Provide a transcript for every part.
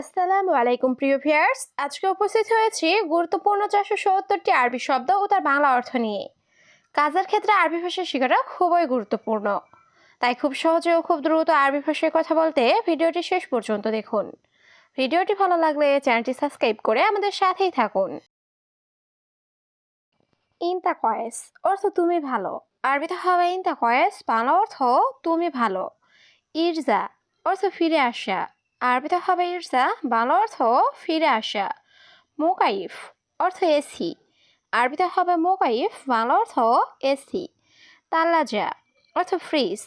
আসসালামু আলাইকুম, প্রিয় ভিয়ার্স আজকে উপস্থিত হয়েছি গুরুত্বপূর্ণ চারশো সত্তরটি আরবি শব্দ ও তার বাংলা অর্থ নিয়ে। কাজের ক্ষেত্রে আরবি ভাষা শেখাটা খুবই গুরুত্বপূর্ণ। তাই খুব সহজে ও খুব দ্রুত আরবি ভাষায় কথা বলতে ভিডিওটি শেষ পর্যন্ত দেখুন। ভিডিওটি ভালো লাগলে চ্যানেলটি সাবস্ক্রাইব করে আমাদের সাথেই থাকুন। ইনতা কয়েস অর্থ তুমি ভালো। আরবিতে হবে ইনতা কয়েস বাংলা অর্থ তুমি ভালো। ইরজা অর্থ ফিরে আসা। আরবিতে হবে ইরজা, বাংলা অর্থ ফিরে আসা। মোকাইফ অর্থ এসি। আরবিতে হবে মোকাইফ, বাংলা অর্থ এসি। তাল্লাজা অর্থ ফ্রিজ।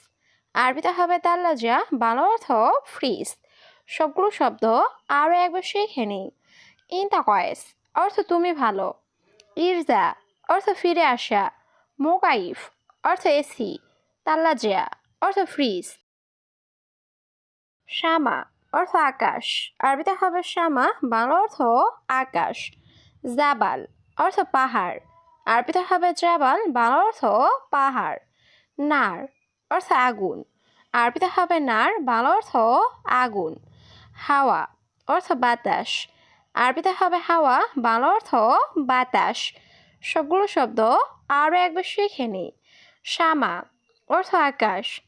আরবিতে হবে তাল্লাজা, বাংলা অর্থ ফ্রিজ। সবগুলো শব্দ আরও একবার শিখে নিই। ইনতা কয়েস অর্থ তুমি ভালো। ইরজা অর্থ ফিরে আসা। মোকাইফ অর্থ এসি। তাল্লাজা অর্থ ফ্রিজ। শ্যামা অর্থ আকাশ। আরবিতে হবে শ্যামা, বাংলা অর্থ আকাশ। জাবাল, অর্থ পাহাড়। আরবিতে হবে জাবাল, বাংলা অর্থ পাহাড়। নার, অর্থ আগুন। আরবিতে হবে নার, বাংলা অর্থ আগুন। হাওয়া, অর্থ বাতাস। আরবিতে হবে হাওয়া, বাংলা অর্থ বাতাস। সবগুলো শব্দ আরও একবার শিখে নিই। শ্যামা, অর্থ আকাশ।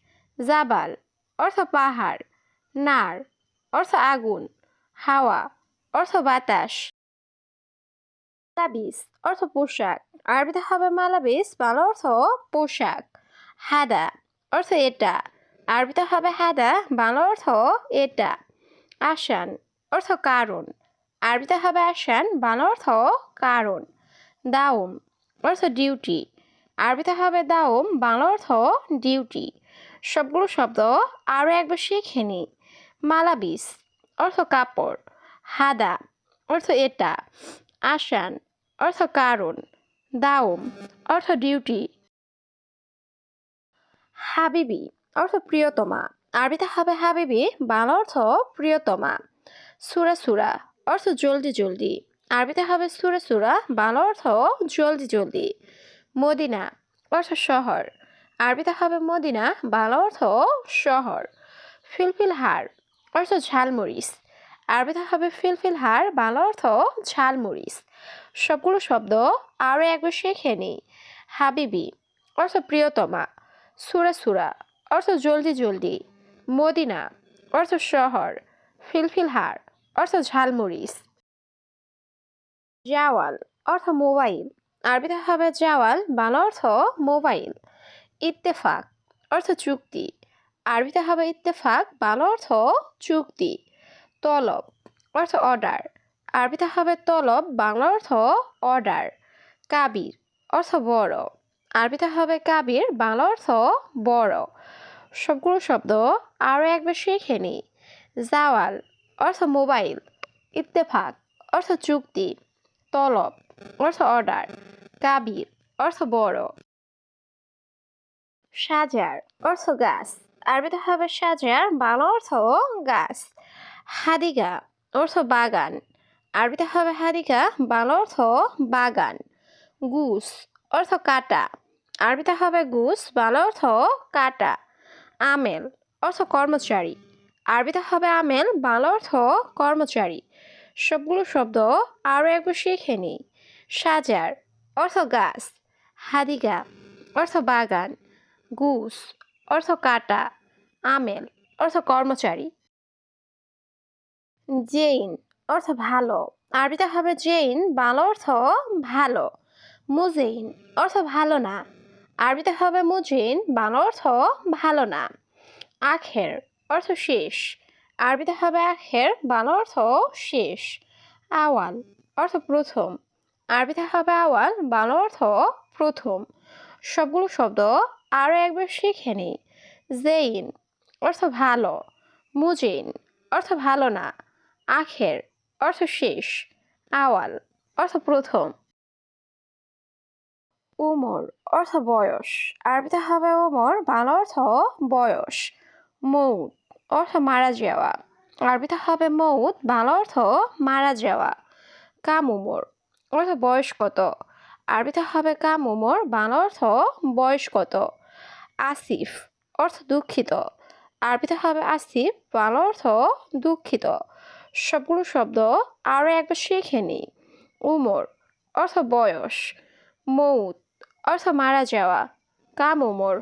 জাবাল, অর্থ পাহাড়। নার অর্থ আগুন, হাওয়া, অর্থ বাতাস, মালাবিস, অর্থ পোশাক। আরবিতে হবে মালাবিস, বাংলা অর্থ পোশাক। হাদা, অর্থ এটা। আরবিতে হবে হাদা, বাংলা অর্থ এটা। আসান, অর্থ কারণ। আরবিতে হবে আসান, বাংলা অর্থ কারণ। দাউম অর্থ ডিউটি। আরবিতে হবে দাউম বাংলা অর্থ ডিউটি। সবগুলো শব্দ আরও একবার শিখে নিই। মালাবিস, অর্থ কাপড়, হাদা, অর্থ এটা, আসান, অর্থ কারণ দাউম অর্থ ডিউটি। হাবিবি, অর্থ প্রিয়তমা, আরবিতে হবে হাবিবি, বাংলা অর্থ প্রিয়তমা। সুরা সুরা, অর্থ জলদি জলদি, আরবিতে হবে সুরা সুরা, বাংলা অর্থ জলদি জলদি। মদিনা, অর্থ শহর, আরবিতে হবে মদিনা, বাংলা অর্থ শহর। ফিলফিল হার অর্থ ঝালমরিচ আরবিতে হবে ফিলফিল হার, বাংলা অর্থ ঝালমরিচ সবগুলো শব্দ আরও একবার শিখে নিই। হাবিবি, অর্থ প্রিয়তমা। সুরা সুরা, অর্থ জলদি জলদি। মদিনা, অর্থ শহর। ফিলফিল হার, অর্থ ঝালমরিচ জাওয়াল, অর্থ মোবাইল। আরবিতে হবে জাওয়াল, বাংলা অর্থ মোবাইল। ইত্তেফাক, অর্থ চুক্তি। আরবিতে হবে ইত্তেফাক, বাংলা অর্থ চুক্তি, তলব অর্থ অর্ডার আরবিতে হবে তলব, বাংলা অর্থ অর্ডার কাবির অর্থ বড়, আরবিতে হবে কাবির, বাংলা অর্থ বড়। সবগুলো শব্দ আরও একবার শিখে নিই। জাওয়াল অর্থ মোবাইল, ইত্তেফাক অর্থ চুক্তি, তলব অর্থ অর্ডার কাবির অর্থ বড়। সাজার অর্থ গাছ আরবিতে হবে সাজার, বাংলা অর্থ গাছ। হাদিগা, অর্থ বাগান। আরবিতে হবে হাদিগা, বাংলা অর্থ বাগান। গুস, অর্থ কাটা। আরবিতে হবে গুস, বাংলা অর্থ কাটা। আমেল, অর্থ কর্মচারী। আরবিতে হবে আমেল, বাংলা অর্থ কর্মচারী। সবগুলো শব্দ আরও একবার শিখে নিই। সাজার, অর্থ গাছ। হাদিগা, অর্থ বাগান। গুস অর্থ কাটা, আমেল, অর্থ কর্মচারী। জেইন, অর্থ ভালো। আরবিতে হবে জেইন, বাংলা অর্থ ভালো। মুজেইন, অর্থ ভালো না। আরবিতে হবে মুজিন বাংলা অর্থ ভালো না। আখের, অর্থ শেষ। আরবিতে হবে আখের, বাংলা অর্থ শেষ। আওয়াল, অর্থ প্রথম। আরবিতে হবে আওয়াল, বাংলা অর্থ প্রথম। সবগুলো শব্দ আরও একবার শিখে নিই। জেইন অর্থ ভালো। মুজিন অর্থ ভালো না। আখের অর্থ শেষ। আওয়াল অর্থ প্রথম। উমর অর্থ বয়স। আরবিতে হবে উমর, বাংলা অর্থ বয়স। মৌত অর্থ মারা যাওয়া। আরবিতে হবে মৌত, বাংলা অর্থ মারা যাওয়া। কাম উমর অর্থ বয়স কত? আরবিতে হবে কাম উমর, বাংলা অর্থ বয়স কত? আসিফ, অর্থ দুঃখিত। আরবিতে হবে আসিফ, বাংলা অর্থ দুঃখিত। সবগুলো শব্দ আরও একবার শিখে নিই উমর, অর্থ বয়স। মৌত, অর্থ মারা যাওয়া। কাম উমর,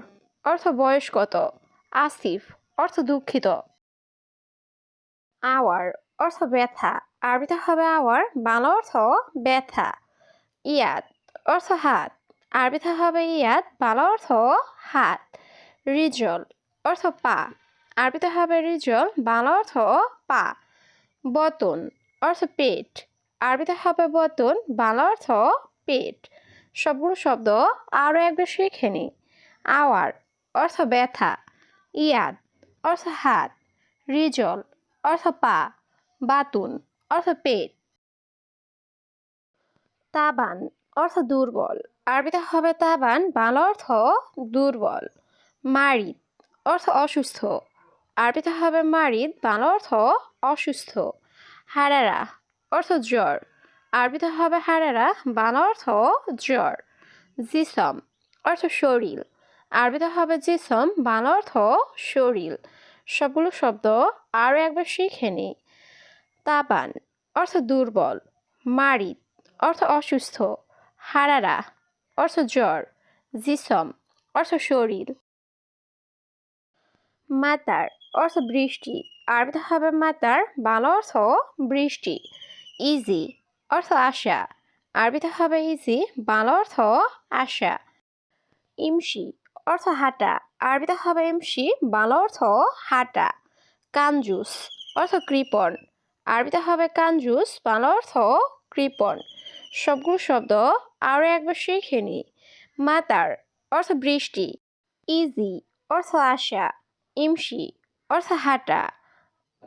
অর্থ বয়স কত। আসিফ, অর্থ দুঃখিত। আওয়ার, অর্থ ব্যথা। আরবিতে হবে আওয়ার, বাংলা অর্থ ব্যথা। ইয়াদ, অর্থ হাত। আরবিতে হবে ইয়াদ বাংলা অর্থ হাত। রিজল, অর্থ পা। আরবিতে হবে রিজল, বাংলা অর্থ পা। বতন, অর্থ পেট। আরবিতে হবে বতন, বাংলা অর্থ পেট। সবগুলো শব্দ আরও একবার শিখে নিই। আওয়ার, অর্থ ব্যথা। ইয়াদ, অর্থ হাত। রিজল, অর্থ পা। বাতুন, অর্থ পেট। তাবান, অর্থ দুর্বল। আরবিতে হবে তাবান, বাংলা অর্থ দুর্বল। মারিদ, অর্থ অসুস্থ। আরবিতে হবে মারিদ, বাংলা অর্থ অসুস্থ। হারারা, অর্থ জ্বর। আরবিতে হবে হারারা, বাংলা অর্থ জ্বর। জিসম, অর্থ শরীর। আরবিতে হবে জিসম, বাংলা অর্থ শরীর। সবগুলো শব্দ আরও একবার শিখে নিই তাবান, অর্থ দুর্বল। মারিদ, অর্থ অসুস্থ। হারারা অর্থ জ্বর, জিসম, অর্থ শরীর। মাতার, অর্থ বৃষ্টি। আরবিতে হবে মাতার, বাংলা অর্থ বৃষ্টি। ইজি অর্থ আশা। আরবিতে হবে ইজি বাংলা অর্থ আশা। ইমসি, অর্থ হাঁটা। আরবিতে হবে ইমসি, বাংলা অর্থ হাঁটা। কাঞ্জুস অর্থ কৃপণ। আরবিতে হবে কাঞ্জুস বাংলা অর্থ কৃপণ। সবগুলো শব্দ আরও একবার শিখে নিই মাতার অর্থ বৃষ্টি ইজি অর্থ আশা ইমসি অর্থ হাঁটা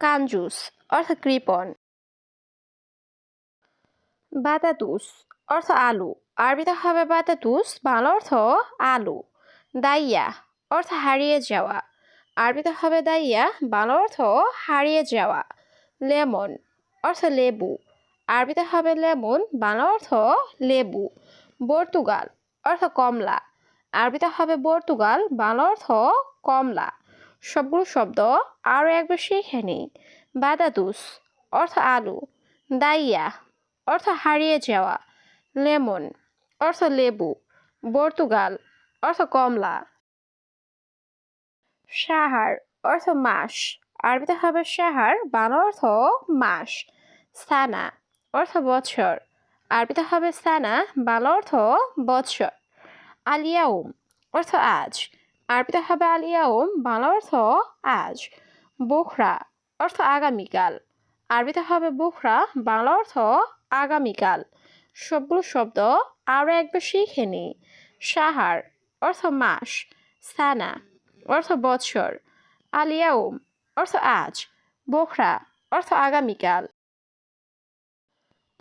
কাঞ্জুস অর্থ কৃপণ বাতাতুস অর্থ আলু, আরবিতে হবে বাতাতুস, বাংলা অর্থ আলু। দাইয়া অর্থ হারিয়ে যাওয়া, আরবিতে হবে দাইয়া, বাংলা অর্থ হারিয়ে যাওয়া। লেমন অর্থ লেবু। আরবিতে হবে লেমন, বাংলা অর্থ লেবু। পর্তুগাল অর্থ কমলা। আরবিতে হবে পর্তুগাল, বাংলা অর্থ কমলা। সবগুলো শব্দ আরও একবার শিখে নিই। বাদাদুস অর্থ আলু। দাইয়া অর্থ হারিয়ে যাওয়া। লেমন অর্থ লেবু। পর্তুগাল অর্থ কমলা। সাহার অর্থ মাস। আরবিতে হবে সাহার, বাংলা অর্থ মাস। সানা অর্থ বছর আরবিতে হবে সানা, বাংলা অর্থ বছর আলিয়াউম অর্থ আজ। আরবিতে হবে আলিয়াউম, বাংলা অর্থ আজ। বোখরা অর্থ আগামীকাল। আরবিতে হবে বোখরা, বাংলা অর্থ আগামীকাল। সবগুলো শব্দ আরও একবার শিখে নিই সাহার অর্থ মাস। সানা অর্থ বছর আলিয়াউম অর্থ আজ। বোখরা অর্থ আগামীকাল।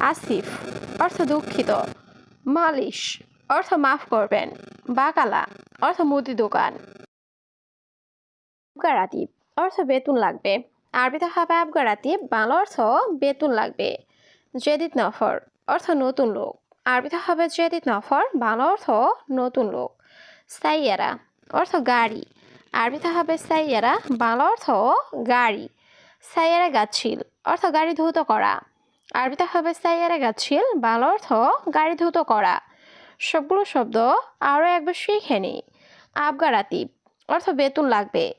আসিফ, অর্থ দুঃখিত। মালিশ, অর্থ মাফ করবেন। বাকালা, অর্থ মুদি দোকান। আবগারাতিব অর্থ বেতন লাগবে। আরবিতে হবে আবগারাতিব বাংলা অর্থ বেতন লাগবে। জেদিত নফর, অর্থ নতুন লোক। আরবিতে হবে জেদিত নফর, বাংলা অর্থ নতুন লোক। সাইয়ারা, অর্থ গাড়ি। আরবিতে হবে সাইয়ারা, বাংলা অর্থ গাড়ি। সাইয়ারা গাছিল অর্থ গাড়ি ধৌত করা। আরবিতে হবে সাইয়ারা গাছিল, বাংলা অর্থ গাড়ি ধৌত করা। সবগুলো শব্দ আরও একবার শিখে নিই আবগারাতিব অর্থ বেতন লাগবে।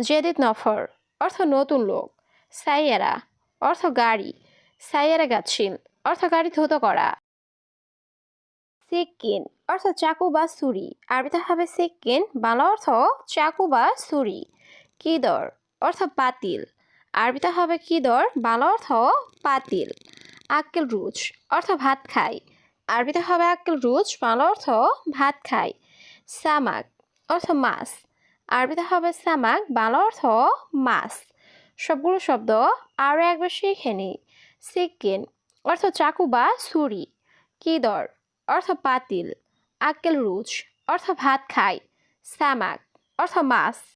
জেদিত নফর, অর্থ নতুন লোক। সাইয়ারা, অর্থ গাড়ি। সাইয়ারা গাছিল, অর্থ গাড়ি ধৌত করা। সিক্কিন, অর্থ চাকু বা ছুরি। আরবিতে হবে সিক্কিন, বাংলা অর্থ চাকু বা ছুরি। কিদর, অর্থ পাতিল আরবিতে হবে কিদর বাংলা অর্থ পাতিল আক্কেল রুচ অর্থ ভাত খাই। আরবিতে হবে আক্কেল রুচ বাংলা অর্থ ভাত খাই। সামাক, অর্থ মাছ। আরবিতে হবে সামাক, বাংলা অর্থ মাছ। সবগুলো শব্দ আরও একবার শিখে নিই। সিক্কিন অর্থ চাকু বা ছুরি। কিদর অর্থ পাতিল আক্কেল রুচ অর্থ ভাত খাই। সামাক, অর্থ মাছ।